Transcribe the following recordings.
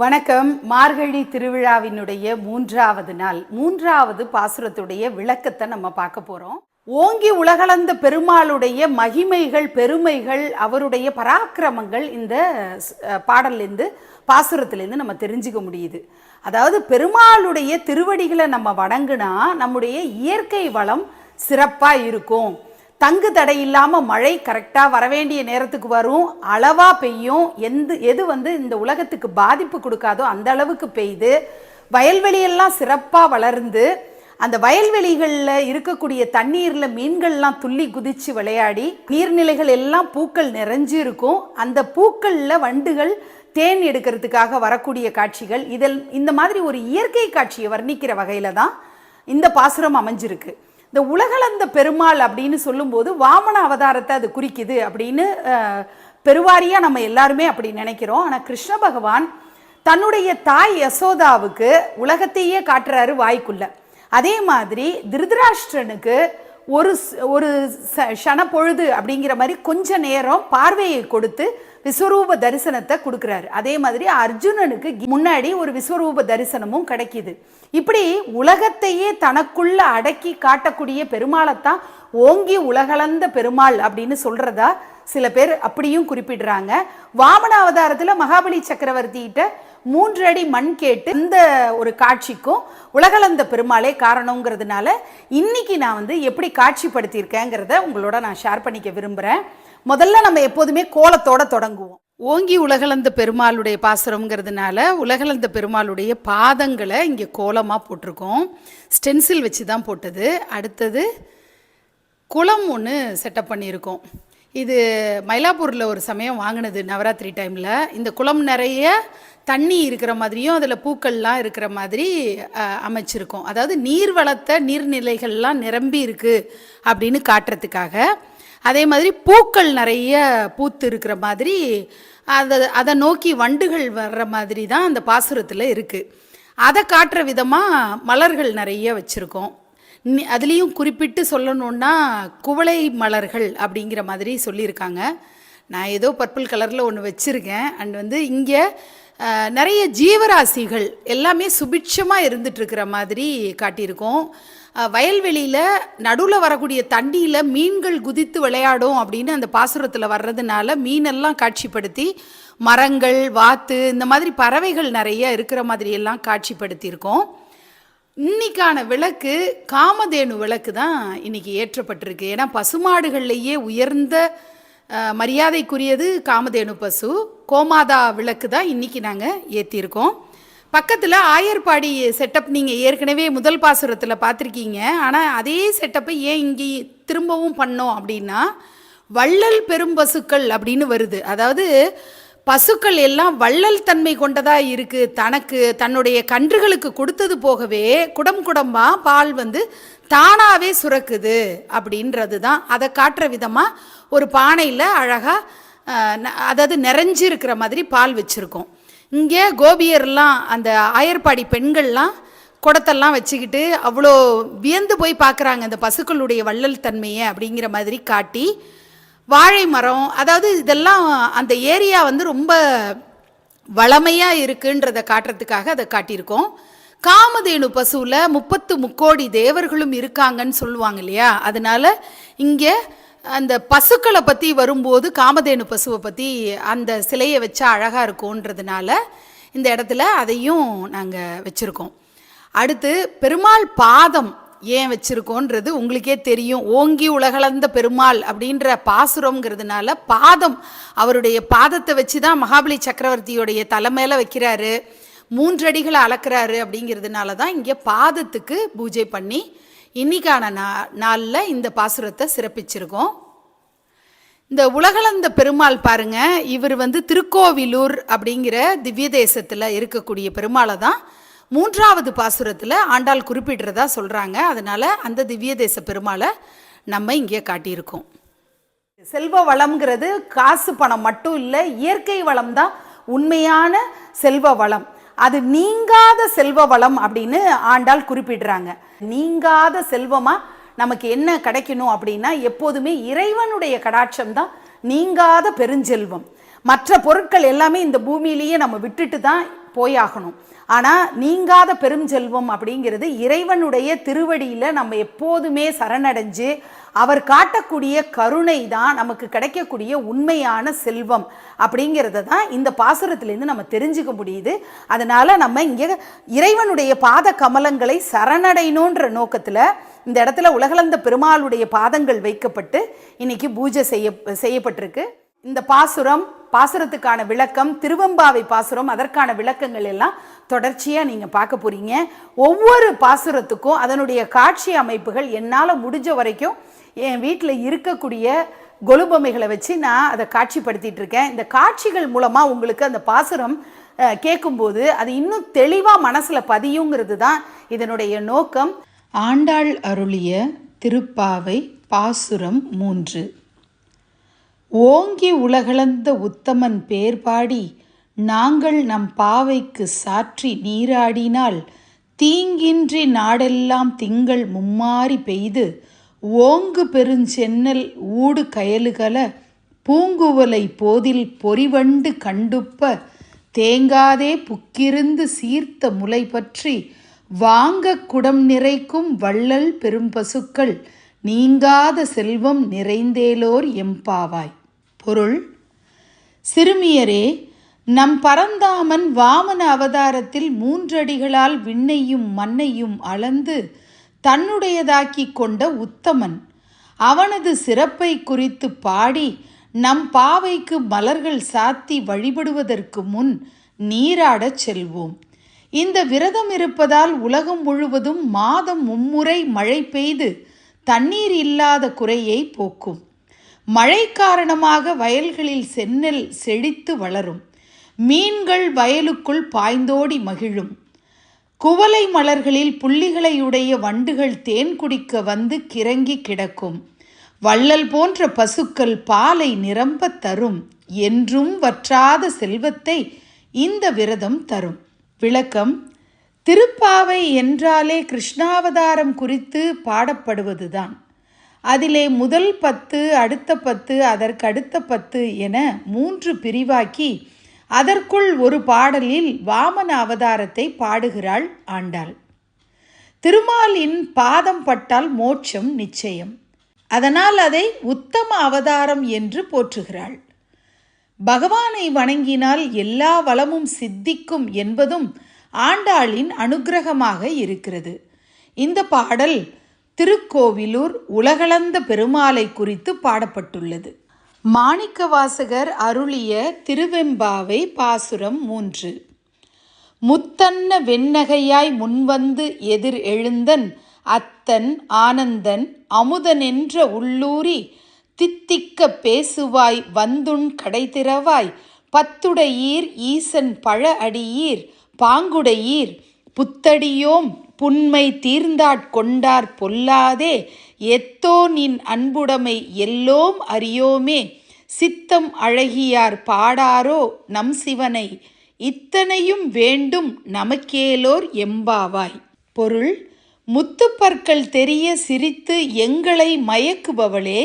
வணக்கம். மார்கழி திருவிழாவினுடைய மூன்றாவது நாள். மூன்றாவது பாசுரத்துடைய விளக்கத்தை நம்ம பார்க்க போறோம். ஓங்கி உலகளந்த பெருமாளுடைய மகிமைகள் பெருமைகள் அவருடைய பராக்கிரமங்கள் இந்த பாடல்லேருந்து பாசுரத்துலேருந்து நம்ம தெரிஞ்சுக்க முடியுது. அதாவது பெருமாளுடைய திருவடிகளை நம்ம வணங்குனா நம்முடைய இயற்கை வளம் சிறப்பாக இருக்கும். தங்கு தடை இல்லாமல் மழை கரெக்டாக வரவேண்டிய நேரத்துக்கு வரும். அளவாக பெய்யும். எந்த எது வந்து இந்த உலகத்துக்கு பாதிப்பு கொடுக்காதோ அந்த அளவுக்கு பெய்யுது வயல்வெளியெல்லாம் சிறப்பாக வளர்ந்து அந்த வயல்வெளிகளில் இருக்கக்கூடிய தண்ணீரில் மீன்கள்லாம் துள்ளி குதித்து விளையாடி நீர்நிலைகள் எல்லாம் பூக்கள் நிறைஞ்சு இருக்கும். அந்த பூக்களில் வண்டுகள் தேன் எடுக்கிறதுக்காக வரக்கூடிய காட்சிகள் இதில் இந்த மாதிரி ஒரு இயற்கை காட்சியை வர்ணிக்கிற வகையில் தான் இந்த பாசுரம் அமைஞ்சிருக்கு. இந்த உலகளந்த பெருமாள் அப்படின்னு சொல்லும்போது வாமன அவதாரத்தை அது குறிக்குது அப்படின்னு பெருவாரியாக நம்ம எல்லாருமே அப்படி நினைக்கிறோம். ஆனால் கிருஷ்ண பகவான் தன்னுடைய தாய் யசோதாவுக்கு உலகத்தையே காட்டுறாரு வாய்க்குள்ள. அதே மாதிரி திருதராஷ்டிரனுக்கு ஒரு ஒரு ச- க்ஷண அப்படிங்கிற மாதிரி கொஞ்ச நேரம் பார்வையை கொடுத்து விஸ்வரூப தரிசனத்தை கொடுக்குறாரு. அதே மாதிரி அர்ஜுனனுக்கு முன்னாடி ஒரு விஸ்வரூப தரிசனமும் கிடைக்கிது. இப்படி உலகத்தையே தனக்குள்ள அடக்கி காட்டக்கூடிய பெருமாளைத்தான் ஓங்கி உலகளந்த பெருமாள் அப்படின்னு சொல்றதா சில பேர் அப்படியும் குறிப்பிடுறாங்க. வாமன அவதாரத்தில் மகாபலி சக்கரவர்த்திகிட்ட மூன்று அடி மண் கேட்டு இந்த ஒரு காட்சிக்கும் உலகளந்த பெருமாளே காரணங்கிறதுனால இன்னைக்கு நான் வந்து எப்படி காட்சிப்படுத்தியிருக்கேங்கிறத உங்களோட நான் ஷேர் பண்ணிக்க விரும்புகிறேன் முதல்ல நம்ம எப்போதுமே கோலத்தோட தொடங்குவோம். ஓங்கி உலகளந்த பெருமாளுடைய பாசுரம்ங்கிறதுனால உலகளந்த பெருமாளுடைய பாதங்களை இங்கே கோலமாக போட்டிருக்கோம். ஸ்டென்சில் வச்சு தான் போட்டது. அடுத்தது குளம் ஒன்று செட்டப் பண்ணியிருக்கோம். இது மயிலாப்பூரில் ஒரு சமயம் வாங்கினது நவராத்திரி டைமில். இந்த குளம் நிறைய தண்ணி இருக்கிற மாதிரியும் அதில் பூக்கள்லாம் இருக்கிற மாதிரி அமைச்சிருக்கோம். அதாவது நீர் வளத்த நீர்நிலைகள்லாம் நிரம்பி இருக்குது அப்படின்னு காட்டுறதுக்காக. அதே மாதிரி பூக்கள் நிறைய பூத்து இருக்கிற மாதிரி அதை அதை நோக்கி வண்டுகள் வர்ற மாதிரி தான் அந்த பாசுரத்தில் இருக்குது அதை காட்டுற விதமாக மலர்கள் நிறைய வச்சுருக்கோம். அதுலேயும் குறிப்பிட்டு சொல்லணுன்னா குவளை மலர்கள் அப்படிங்கிற மாதிரி சொல்லியிருக்காங்க. நான் ஏதோ பர்பிள் கலரில் ஒன்று வச்சுருக்கேன். அண்ட் வந்து இங்கே நிறைய ஜீவராசிகள் எல்லாமே சுபிட்சமாக இருந்துகிட்ருக்கிற மாதிரி காட்டியிருக்கோம். வயல்வெளியில் நடுவில் வரக்கூடிய தண்ணியில் மீன்கள் குதித்து விளையாடும் அப்படின்னு அந்த பாசுரத்தில் வர்றதுனால மீனெல்லாம் காட்சிப்படுத்தி மரங்கள் வாத்து இந்த மாதிரி பறவைகள் நிறைய இருக்கிற மாதிரி எல்லாம் காட்சிப்படுத்தியிருக்கோம். இன்னைக்கான விளக்கு காமதேனு விளக்கு தான் இன்னைக்கு ஏற்றப்பட்டிருக்கு. ஏன்னா பசுமாடுகள்லேயே உயர்ந்த மரியாதைக்குரியது காமதேனு பசு. கோமாதா விளக்கு தான் இன்னைக்கு நாங்கள் ஏற்றிருக்கோம் பக்கத்தில் ஆயர்பாடி செட்டப் நீங்கள் ஏற்கனவே முதல் பாசுரத்தில் பார்த்துருக்கீங்க ஆனால் அதே செட்டப்பை ஏன் இங்கே திரும்பவும் பண்ணோம் அப்படின்னா வள்ளல் பெரும்பசுக்கள் அப்படின்னு வருது. அதாவது பசுக்கள் எல்லாம் வள்ளல் தன்மை கொண்டதாக இருக்குது தனக்கு தன்னுடைய கன்றுகளுக்கு கொடுத்தது போகவே குடம் குடமாக பால் வந்து தானாகவே சுரக்குது அப்படின்றது தான் அதை காட்டுற விதமாக ஒரு பானையில் அழகாக அதாவது நிறைஞ்சிருக்கிற மாதிரி பால் வச்சுருக்கோம். இங்கே கோபியர்லாம் அந்த ஆயர்பாடி பெண்கள்லாம் குடத்தெல்லாம் வச்சுக்கிட்டு அவ்வளோ வியந்து போய் பார்க்குறாங்க அந்த பசுக்களுடைய வள்ளல் தன்மையை அப்படிங்கிற மாதிரி காட்டி வாழை மரம் அதாவது இதெல்லாம் அந்த ஏரியா வந்து ரொம்ப வளமையாக இருக்குன்றதை காட்டுறதுக்காக அதை காட்டியிருக்கோம். காமதேனு பசுவில் முப்பத்து முக்கோடி தேவர்களும் இருக்காங்கன்னு சொல்லுவாங்க இல்லையா? அதனால் இங்கே அந்த பசுக்களை பற்றி வரும்போது காமதேனு பசுவை பற்றி அந்த சிலையை வச்சா அழகாக இருக்கும்ன்றதுனால இந்த இடத்துல அதையும் நாங்கள் வச்சுருக்கோம். அடுத்து பெருமாள் பாதம் ஏன் வச்சுருக்கோன்றது உங்களுக்கே தெரியும். ஓங்கி உலகளந்த பெருமாள் அப்படின்ற பாசுரம்ங்கிறதுனால பாதம் அவருடைய பாதத்தை வச்சு தான் மகாபலி சக்கரவர்த்தியோடைய தலைமையில் வைக்கிறாரு. மூன்றடிகளை அளக்குறாரு அப்படிங்கிறதுனால தான் இங்கே பாதத்துக்கு பூஜை பண்ணி இன்னைக்கான நா நாளில் இந்த பாசுரத்தை சிறப்பிச்சிருக்கோம். இந்த உலகளந்த பெருமாள் பாருங்க இவர் வந்து திருக்கோவிலூர் அப்படிங்கிற திவ்ய தேசத்தில் இருக்கக்கூடிய பெருமாளை தான் மூன்றாவது பாசுரத்தில் ஆண்டாள் குறிப்பிடுறதா சொல்கிறாங்க அதனால் அந்த திவ்ய தேச பெருமாளை நம்ம இங்கே காட்டியிருக்கோம். செல்வ வளம்ங்கிறது காசு பணம் மட்டும் இல்லை இயற்கை வளம் தான் உண்மையான செல்வ வளம். அது நீங்காத செல்வ வளம் அப்படின்னு ஆண்டாள் குறிப்பிடுறாங்க. நீங்காத செல்வமா நமக்கு என்ன கிடைக்கணும் அப்படின்னா எப்போதுமே இறைவனுடைய கடாட்சம் தான் நீங்காத பெருஞ்செல்வம். மற்ற பொருட்கள் எல்லாமே இந்த பூமியிலேயே நம்ம விட்டுட்டு தான் போயாகணும். ஆனால் நீங்காத பெருஞ்செல்வம் அப்படிங்கிறது இறைவனுடைய திருவடியில் நம்ம எப்போதுமே சரணடைஞ்சு அவர் காட்டக்கூடிய கருணை தான் நமக்கு கிடைக்கக்கூடிய உண்மையான செல்வம் அப்படிங்கிறத தான் இந்த பாசுரத்திலேருந்து நம்ம தெரிஞ்சுக்க முடியுது. அதனால் நம்ம இங்கே இறைவனுடைய பாத கமலங்களை சரணடையணுன்ற நோக்கத்தில் இந்த இடத்துல உலகளந்த பெருமாளுடைய பாதங்கள் வைக்கப்பட்டு இன்னைக்கு பூஜை செய்ய செய்யப்பட்டிருக்கு. இந்த பாசுரம் பாசுரத்துக்கான விளக்கம் திருவம்பாவை பாசுரம் அதற்கான விளக்கங்கள் எல்லாம் தொடர்ச்சியாக நீங்கள் பார்க்க போகிறீங்க ஒவ்வொரு பாசுரத்துக்கும் அதனுடைய காட்சி அமைப்புகள் என்னால் முடிஞ்ச வரைக்கும் என் வீட்டில் இருக்கக்கூடிய கொலுபொம்மைகளை வச்சு நான் அதை காட்சிப்படுத்திட்டு இருக்கேன். இந்த காட்சிகள் மூலமாக உங்களுக்கு அந்த பாசுரம் கேட்கும்போது அது இன்னும் தெளிவாக மனசில் பதியுங்கிறது தான் இதனுடைய நோக்கம். ஆண்டாள் அருளிய திருப்பாவை பாசுரம் மூன்று. ஓங்கி உலகளந்த உத்தமன் பேர் பாடி நாங்கள் நம் பாவைக்கு சாற்றி நீராடினால் தீங்கின்றி நாடெல்லாம் திங்கள் மும்மாறி பெய்து ஓங்கு பெருஞ்சென்னல் ஊடு கயலுகல பூங்குவலை போதில் பொறிவண்டு கண்டுப்ப தேங்காதே புக்கிருந்து சீர்த்த முலை பற்றி வாங்க குடம் நிறைக்கும் வள்ளல் பெரும்பசுக்கள் நீங்காத செல்வம் நிறைந்தேலோர் எம்பாவாய். பொருள் சிறுமியரே நம் பரந்தாமன் வாமன அவதாரத்தில் மூன்றடிகளால் விண்ணையும் மண்ணையும் அளந்து தன்னுடையதாக்கிக் கொண்ட உத்தமன். அவனது சிறப்பை குறித்து பாடி நம் பாவைக்கு மலர்கள் சாத்தி வழிபடுவதற்கு முன் நீராடச் செல்வோம். இந்த விரதம் இருப்பதால் உலகம் முழுவதும் மாதம் மும்முறை மழை பெய்து தண்ணீர் இல்லாத குறையை போக்கும். மழை காரணமாக வயல்களில் செந்நெல் செழித்து வளரும். மீன்கள் வயலுக்குள் பாய்ந்தோடி மகிழும். குவளை மலர்களில் புள்ளிகளையுடைய வண்டுகள் தேன் குடிக்க வந்து கிறங்கி கிடக்கும். வள்ளல் போன்ற பசுக்கள் பாலை நிரம்பத் தரும். என்றும் வற்றாத செல்வத்தை இந்த விரதம் தரும். விளக்கம் திருப்பாவை என்றாலே கிருஷ்ணாவதாரம் குறித்து பாடப்படுவதுதான். அதிலே முதல் பத்து அடுத்த பத்து அதற்கு அடுத்த பத்து என மூன்று பிரிவாக்கி அதற்குள் ஒரு பாடலில் வாமன அவதாரத்தை பாடுகிறாள் ஆண்டாள். திருமாலின் பாதம் பட்டால் மோட்சம் நிச்சயம். அதனால் அதை உத்தம அவதாரம் என்று போற்றுகிறாள். பகவானை வணங்கினால் எல்லா வளமும் சித்திக்கும் என்பதும் ஆண்டாளின் அனுக்கிரகமாக இருக்கிறது. இந்த பாடல் திருக்கோவிலூர் உலகளந்த பெருமாளை குறித்து பாடப்பட்டுள்ளது. மாணிக்கவாசகர் அருளிய திருவெம்பாவை பாசுரம் மூன்று. முத்தன்ன வெண்ணகையாய் முன்வந்து எதிர் எழுந்தன் அத்தன் ஆனந்தன் அமுதனென்ற உள்ளூரி தித்திக்க பேசுவாய் வந்துண் கடைதிறவாய் பத்துடையீர் ஈசன் பழ அடியீர் பாங்குடையீர் புத்தடியோம் புன்மை தீர்ந்தாட் கொண்டார் பொல்லாதே எத்தோ நின் அன்புடைமை எல்லோம் அறியோமே. சித்தம் அழகியார் பாடாரோ நம் சிவனை. இத்தனையும் வேண்டும் நமக்கேலோர் எம்பாவாய். பொருள் முத்துப்பற்கள் தெரிய சிரித்து எங்களை மயக்குபவளே.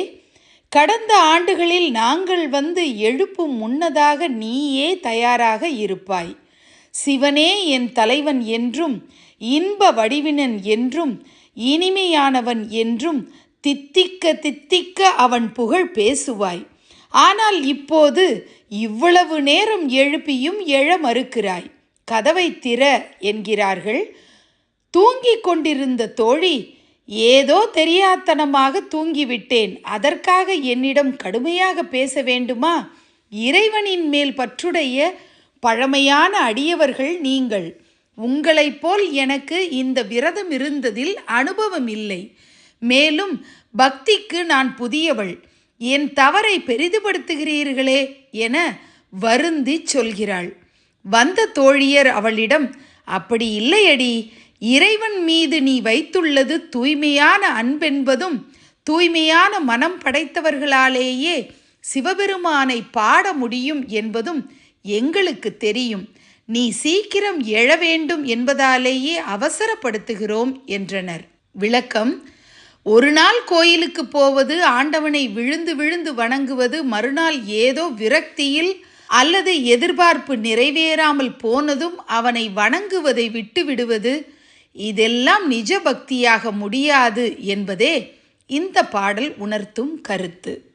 கடந்த ஆண்டுகளில் நாங்கள் வந்து எழுப்பும் முன்னதாக நீயே தயாராக இருப்பாய். சிவனே என் தலைவன் என்றும் இன்ப வடிவினன் என்றும் இனிமையானவன் என்றும் தித்திக்க தித்திக்க அவன் புகழ் பேசுவாய். ஆனால் இப்போது இவ்வளவு நேரம் எழுப்பியும் எழ மறுக்கிறாய். கதவை திற என்கிறார்கள். தூங்கிக் கொண்டிருந்த தோழி ஏதோ தெரியாத்தனமாக தூங்கிவிட்டேன். அதற்காக என்னிடம் கடுமையாக பேச வேண்டுமா? இறைவனின் மேல் பற்றுடைய பழமையான அடியவர்கள் நீங்கள். உங்களைப் போல் எனக்கு இந்த விரதம் இருந்ததில் அனுபவம் இல்லை. மேலும் பக்திக்கு நான் புதியவள். என் தவறை பெரிதுபடுத்துகிறீர்களே என வருந்தி சொல்கிறாள். வந்த தோழியர் அவளிடம் அப்படி இல்லையடி. இறைவன் மீது நீ வைத்துள்ளது தூய்மையான அன்பென்பதும் தூய்மையான மனம் படைத்தவர்களாலேயே சிவபெருமானை பாட முடியும் என்பதும் எங்களுக்கு தெரியும். நீ சீக்கிரம் எழ வேண்டும் என்பதாலேயே அவசரப்படுத்துகிறோம் என்றனர். விளக்கம் ஒரு நாள் கோயிலுக்கு போவது ஆண்டவனை விழுந்து விழுந்து வணங்குவது மறுநாள் ஏதோ விரக்தியில் அல்லது எதிர்பார்ப்பு நிறைவேறாமல் போனதும் அவனை வணங்குவதை விட்டுவிடுவது இதெல்லாம் நிஜ பக்தியாக முடியாது என்பதே இந்த பாடல் உணர்த்தும் கருத்து.